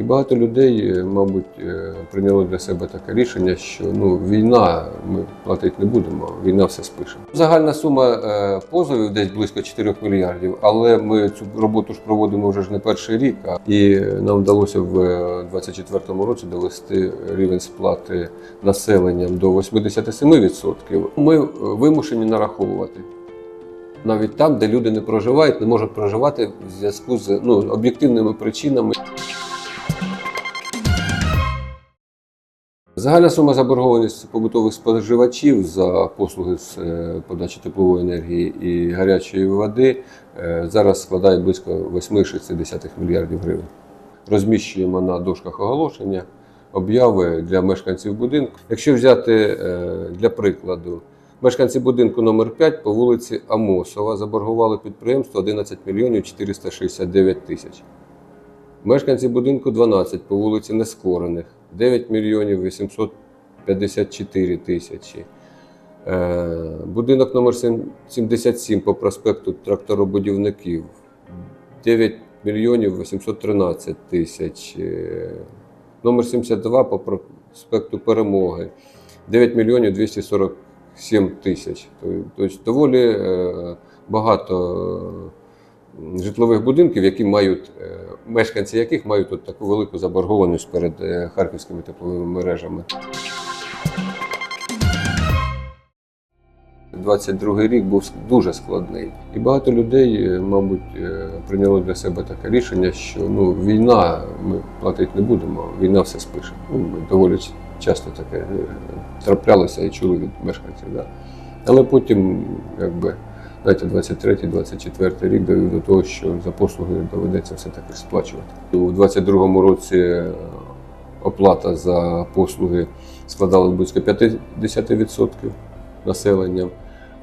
І багато людей, е, мабуть, е, прийняло для себе таке рішення, що ну, війна ми платити не будемо, війна все спише. Загальна сума е, позовів десь близько 4 мільярдів, але ми цю роботу ж проводимо вже ж не перший рік. І нам вдалося в 2024 році довести рівень сплати населенням до 87%. Ми вимушені нараховувати. Навіть там, де люди не проживають, не можуть проживати в зв'язку з ну, об'єктивними причинами. Загальна сума заборгованості побутових споживачів за послуги з е, подачі теплової енергії і гарячої води е, зараз складає близько 8,6 мільярдів гривень. Розміщуємо на дошках оголошення обяви для мешканців будинку. Якщо взяти е, для прикладу, мешканці будинку номер 5 по вулиці Амосова заборгували підприємство 11 мільйонів 469 тисяч. Мешканці будинку 12 по вулиці Нескорених 9 мільйонів 854 тисячі. Е, Будинок номер 77 по проспекту тракторобудівників 9 мільйонів 813 тисяч. Е, Номер 72 по проспекту Перемоги 9 мільйонів 247 тисяч. Тобто доволі е, багато житлових будинків, які мають е, мешканці яких мають от таку велику заборгованість перед е, харківськими тепловими мережами. 22 рік був дуже складний, і багато людей, е, мабуть, прийняло для себе таке рішення, що ну війна ми платити не будемо, війна все спише. Ну, доволі часто таке траплялося і чули від мешканців. Да? Але потім, якби, знаєте, 23-24 рік довів до того, що за послуги доведеться все-таки сплачувати. У 22-му році е, оплата за послуги складала близько 50% населення.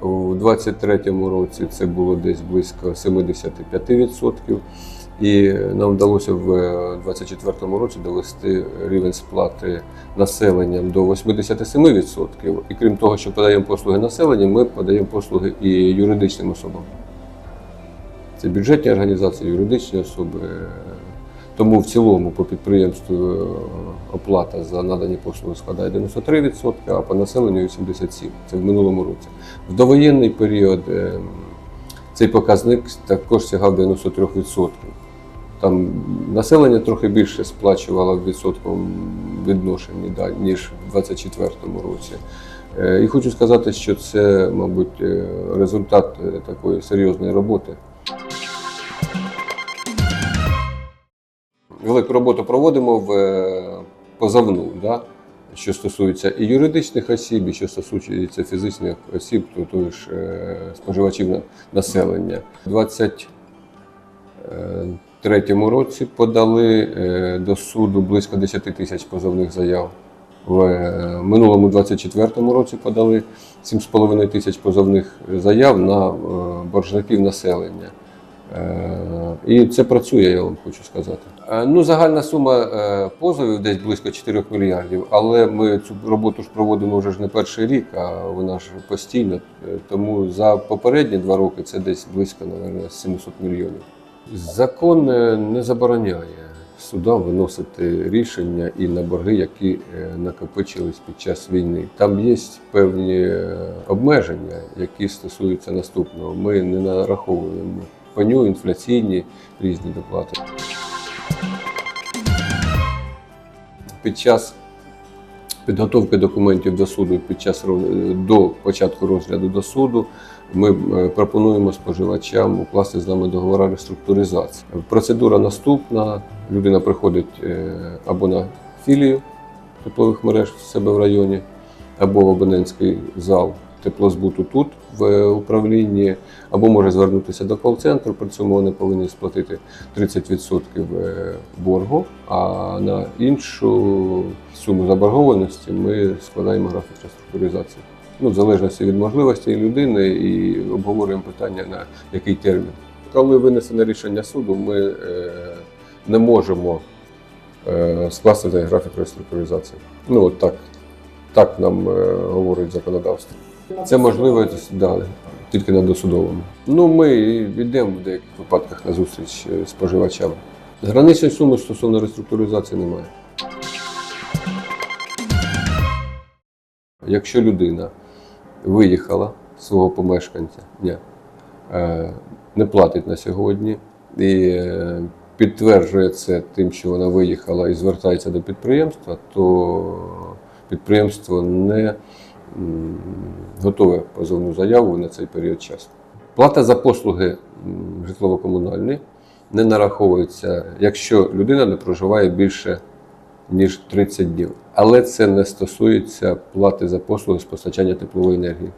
У 23-му році це було десь близько 75%. І нам вдалося в 24-му році довести рівень сплати населенням до 87%. І крім того, що подаємо послуги населенню, ми подаємо послуги і юридичним особам. Це бюджетні організації, юридичні особи. Тому в цілому по підприємству е, оплата за надані послуги складає 93%, а по населенню 87%. Це в минулому році. В довоєнний період е, цей показник також сягав 93%. Там населення трохи більше сплачувало в відсотковому відношенні, да, ніж в 2024 році. Е, і хочу сказати, що це, мабуть, е, результат е, такої серйозної роботи. Велику роботу проводимо в позовну, да, що стосується і юридичних осіб, і що стосується фізичних осіб, тобто ж споживачів населення. 20 Е, 2003 році подали е, до суду близько 10 тисяч позовних заяв. В е, минулому 24 році подали 7,5 тисяч позовних заяв на боржників населення. І це працює, я вам хочу сказати. Ну, Загальна сума позовів десь близько 4 мільярдів, але ми цю роботу ж проводимо вже ж не перший рік, а вона ж постійно. Тому за попередні два роки це десь близько, мабуть, 700 мільйонів. Закон е, не забороняє судам виносити рішення і на борги, які е, накопичились під час війни. Там є певні е, обмеження, які стосуються наступного. Ми не нараховуємо пеню, інфляційні різні доплати. Під час підготовки документів до суду, під час до початку розгляду до суду, ми е, пропонуємо споживачам укласти з нами договори реструктуризації. Процедура наступна: людина приходить е, або на філію теплових мереж в себе в районі, або в абонентський зал теплозбуту тут в е, управлінні, або може звернутися до кол-центру. При цьому вони повинні сплатити 30% е, боргу, а на іншу суму заборгованості ми складаємо графік реструктуризації. Ну, в залежності від можливостей людини і обговорюємо питання на який термін. Коли винесене рішення суду, ми е, не можемо скласти графік реструктуризації. Ну, от так, так нам говорить законодавство. Це можливо да, тільки на досудовому. Ну, ми йдемо в деяких випадках на зустріч е, споживачам. Граничної суми стосовно реструктуризації немає. Якщо людина виїхала з свого помешканця, ні, е, не платить на сьогодні і е, підтверджує це тим, що вона виїхала і звертається до підприємства, то підприємство не готове позовну заяву на цей період часу. Плата за послуги житлово-комунальні не нараховується, якщо людина не проживає більше ніж 30 днів. Але це не стосується плати за послуги з постачання теплової енергії.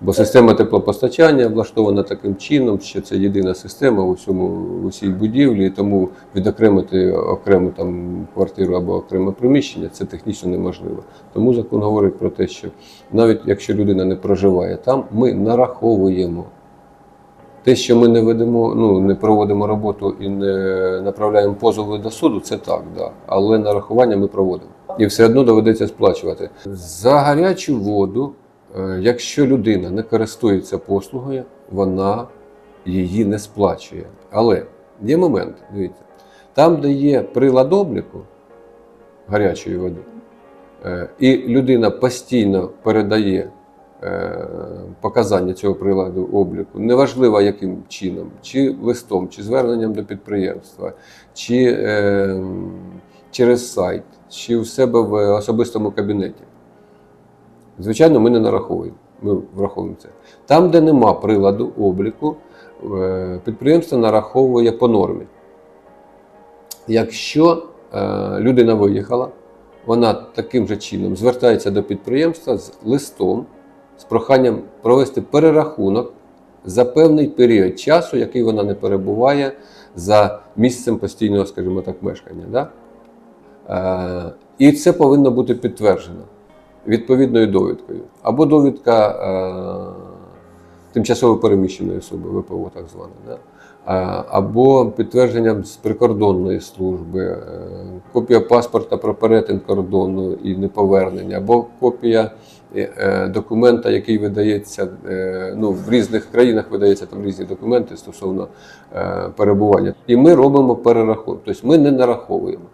Бо система теплопостачання влаштована таким чином, що це єдина система в усьому в усій будівлі, і тому відокремити окрему там квартиру або окреме приміщення це технічно неможливо. Тому закон говорить про те, що навіть якщо людина не проживає там, ми нараховуємо. Те, що ми не ведемо, ну не проводимо роботу і не направляємо позови до суду, це так, да. але нарахування ми проводимо. І все одно доведеться сплачувати. За гарячу воду, якщо людина не користується послугою, вона її не сплачує. Але є момент, дивіться, там, де є прилад обліку гарячої води, е, і людина постійно передає е, показання цього приладу обліку, неважливо яким чином, чи листом, чи зверненням до підприємства, чи е, через сайт, чи в себе в особистому кабінеті. Звичайно, ми не нараховуємо. Ми враховуємо це. Там, де нема приладу обліку, е, підприємство нараховує по нормі. Якщо е, людина виїхала, вона таким же чином звертається до підприємства з листом, з проханням провести перерахунок за певний період часу, який вона не перебуває за місцем постійного, скажімо так, мешкання. Да? Е, і це повинно бути підтверджено відповідною довідкою. Або довідка е, тимчасово переміщеної особи, ВПО так зване. Да? А- або підтвердженням з прикордонної служби, е, копія паспорта про перетин кордону і неповернення, або копія е, е, документа, який видається е, ну, в різних країнах видається там різні документи стосовно е, перебування. І ми робимо перерахунок. Тобто ми не нараховуємо.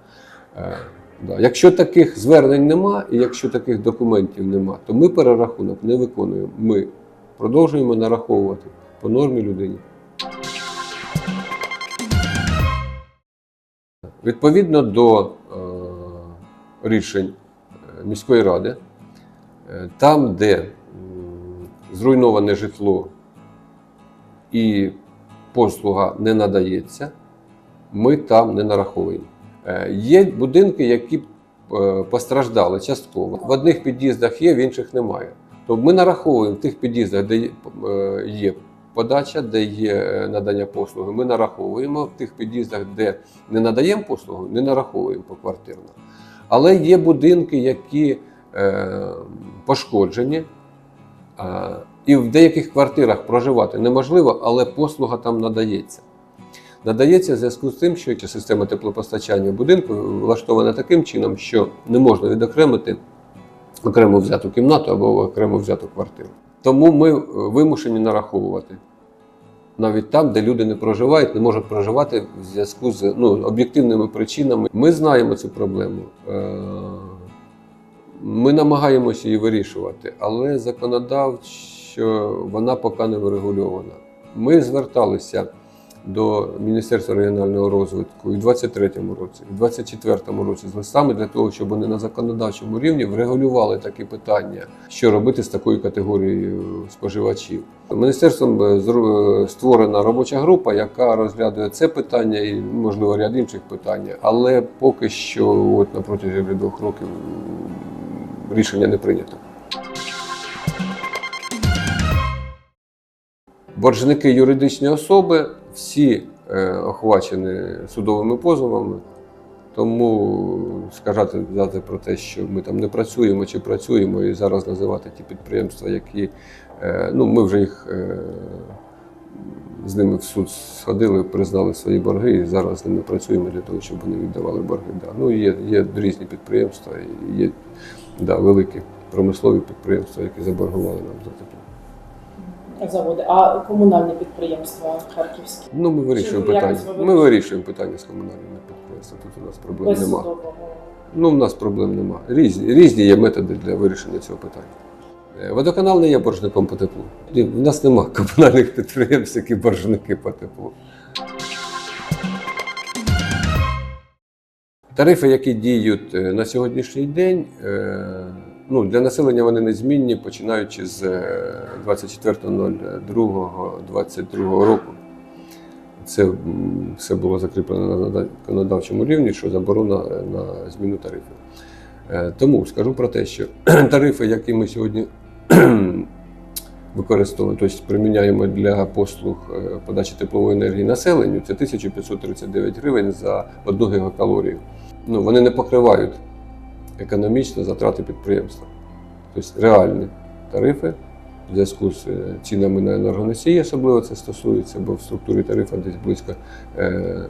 Е, Да. Якщо таких звернень нема, і якщо таких документів нема, то ми перерахунок не виконуємо. Ми продовжуємо нараховувати по нормі людині. Відповідно до е, рішень е, міської ради, е, там, де зруйноване житло і послуга не надається, ми там не нараховуємо. Е, Є будинки, які е, постраждали частково. В одних під'їздах є, в інших немає. Тобто ми нараховуємо в тих під'їздах, де є, е, подача, де є надання послуги. Ми нараховуємо в тих під'їздах, де не надаємо послугу, не нараховуємо поквартирно. Але є будинки, які пошкоджені, і в деяких квартирах проживати неможливо, але послуга там надається. Надається в зв'язку з тим, що система теплопостачання будинку влаштована таким чином, що не можна відокремити окремо взяту кімнату або окремо взяту квартиру. Тому ми е, вимушені нараховувати навіть там, де люди не проживають, не можуть проживати в зв'язку з ну, об'єктивними причинами. Ми знаємо цю проблему. Е, Ми намагаємося її вирішувати, але законодавчо вона поки не врегульована. Ми зверталися до Міністерства регіонального розвитку і в 23-му році, і в 24-му році листами для того, щоб вони на законодавчому рівні врегулювали такі питання, що робити з такою категорією споживачів. Міністерством е, створена робоча група, яка розглядує це питання і, можливо, ряд інших питань. Але поки що, от на протязі двох років, рішення не прийнято. Боржники юридичні особи всі е, охвачені судовими позовами. Тому сказати взяти про те, що ми там не працюємо чи працюємо, і зараз називати ті підприємства, які е, ну ми вже їх е, з ними в суд сходили, признали свої борги, і зараз з ними працюємо для того, щоб вони віддавали борги. Да. Ну є, є різні підприємства, є да, великі промислові підприємства, які заборгували нам за тепло. Заводи, а комунальні підприємства харківські Ну, ми вирішуємо Чи питання. ви Ми вирішуємо питання з комунальними підприємствами. Тут у нас проблем без немає. Ну, в нас проблем немає. Різні, різні є методи для вирішення цього питання. Е, Водоканал не є боржником по теплу. В нас немає комунальних підприємств, які боржники по теплу. Тарифи, які діють е, на сьогоднішній день, е, ну, для населення вони незмінні, починаючи з е, 24.02.22 року. Це все було закріплено на законодавчому рівні, що заборона е, на зміну тарифів. Е, Тому скажу про те, що тарифи, які ми сьогодні використовуємо, тобто приміняємо для послуг е, подачі теплової енергії населенню, це 1539 гривень за одну гігакалорію. Ну, вони не покривають економічно затрати підприємства. Тобто реальні тарифи в зв'язку з е, цінами на енергоносії, особливо це стосується, бо в структурі тарифу десь близько е,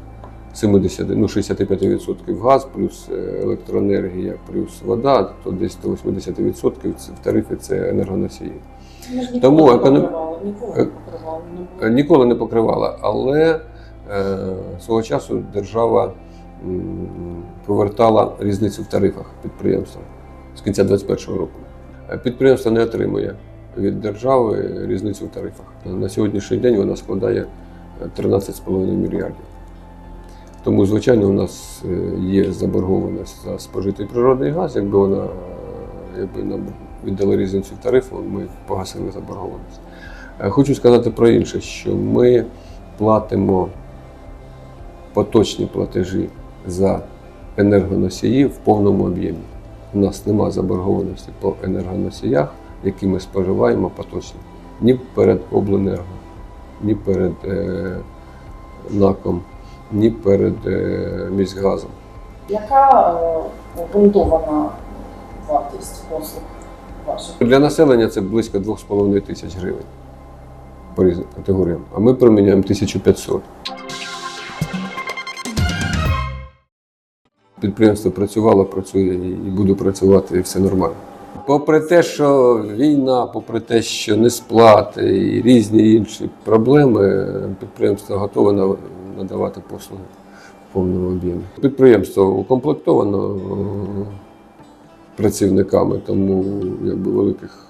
70, ну 65% газ, плюс е, електроенергія, плюс вода, то десь до 80% в тарифі це енергоносії. Ніколи Тому не економ- ніколи не. Е, Ніколи не покривала, але е, свого часу держава повертала різницю в тарифах підприємствам з кінця 2021 року. Е, Підприємство не отримує від держави різницю в тарифах. На сьогоднішній день вона складає е, 13,5 мільярдів. Тому, звичайно, у нас е, є заборгованість за спожитий природний газ. Якби вона е, якби нам віддали різницю в тарифу, ми погасили заборгованість. Е, Хочу сказати про інше, що ми платимо поточні платежі за енергоносії в повному об'ємі. У нас нема заборгованості по енергоносіях, які ми споживаємо поточно. Ні перед обленерго, ні перед е, НАКом, ні перед е, міськгазом. Яка е, обґрунтована вартість послуг ваших? Для населення це близько 2,5 тисяч гривень по різним категоріям, а ми проміняємо 1500. Підприємство працювало, працює і буде працювати, і все нормально. Попри те, що війна, попри те, що несплати і різні інші проблеми, підприємство готове надавати послуги в повному об'ємі. Підприємство укомплектовано е, працівниками, тому якби великих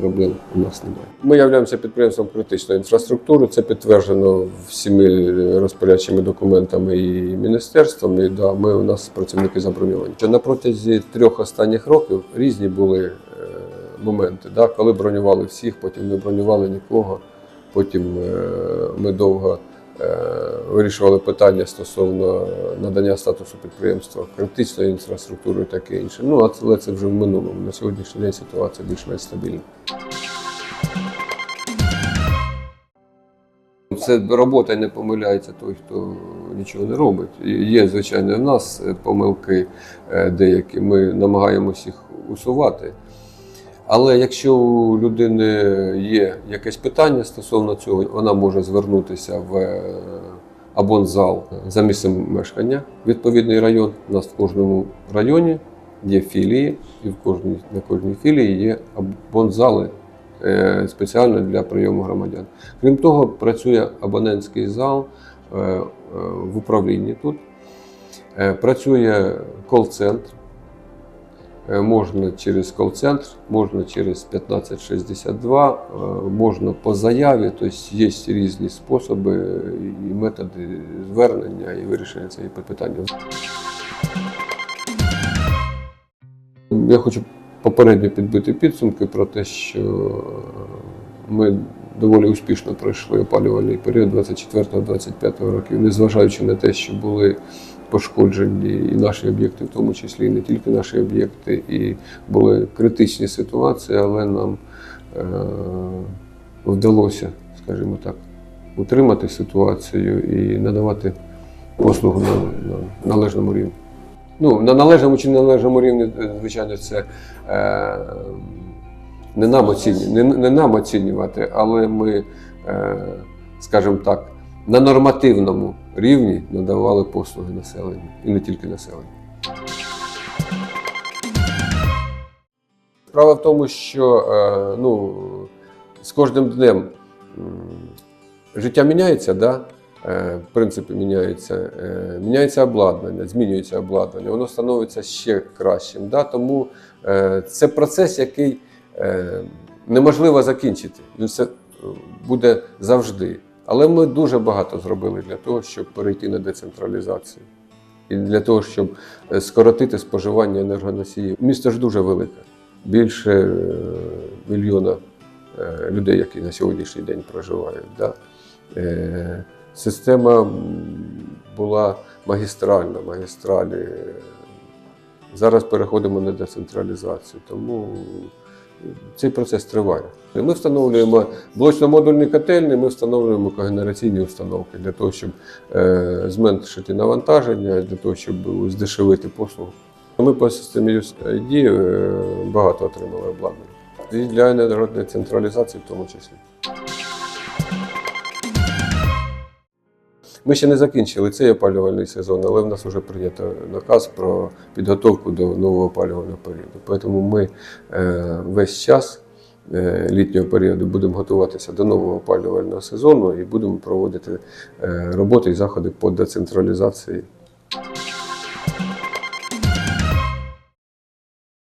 проблем у нас немає. Ми являємося підприємством критичної інфраструктури. Це підтверджено всіми розпорядчими документами і міністерством. І да, ми у нас працівники заброньовані. На протязі трьох останніх років різні були е, моменти, да, коли бронювали всіх, потім не бронювали нікого. Потім е, ми довго вирішували питання стосовно надання статусу підприємства критичної інфраструктури таке інше. Ну, але це вже в минулому. На сьогоднішній день ситуація більш-менш стабільна. Це робота не помиляється той, хто нічого не робить. Є, звичайно, в нас е, помилки е, деякі. Ми намагаємося їх усувати. Але якщо у людини є якесь питання стосовно цього, вона може звернутися в е, абонзал за місцем мешкання, відповідний район. У нас в кожному районі є філії, і в кожній, на кожній філії є абонзали е, спеціально для прийому громадян. Крім того, працює абонентський зал е, в управлінні тут. Працює кол-центр. Е, Можна через кол-центр, можна через 1562, е, можна по заяві, тобто є різні способи і методи звернення і вирішення цієї питання. Я хочу попередньо підбити підсумки про те, що ми доволі успішно пройшли опалювальний період 24-25 років, незважаючи на те, що були пошкоджені і наші об'єкти, в тому числі і не тільки наші об'єкти, і були критичні ситуації, але нам е, вдалося, скажімо так, утримати ситуацію і надавати послугу на, на належному рівні. Ну, на належному чи неналежному рівні, е, звичайно, це е, не, нам оцінювати, не, не нам оцінювати, але ми, е, скажімо так, на нормативному рівні надавали послуги населенню і не тільки населенню. Справа в тому, що е, ну, з кожним днем життя міняється, да? Е, принципи міняються, е, міняється обладнання, змінюється обладнання, воно становиться ще кращим. Да? Тому це процес, який неможливо закінчити. Він все буде завжди. Але ми дуже багато зробили для того, щоб перейти на децентралізацію. І для того, щоб е, скоротити споживання енергоносіїв. Місто ж дуже велике. Більше е, мільйона е, людей, які на сьогоднішній день проживають. Да? Система була магістральна, магістралі. Зараз переходимо на децентралізацію, тому цей процес триває. Ми встановлюємо блочно-модульні котельні, ми встановлюємо когенераційні установки для того, щоб е, зменшити навантаження, для того, щоб здешевити послугу. Ми по системі USAID е, багато отримали обладнання. І для енергодецентралізації в тому числі. Ми ще не закінчили цей опалювальний сезон, але в нас вже прийнято наказ про підготовку до нового опалювального періоду. Тому ми е, весь час е, літнього періоду будемо готуватися до нового опалювального сезону і будемо проводити е, роботи і заходи по децентралізації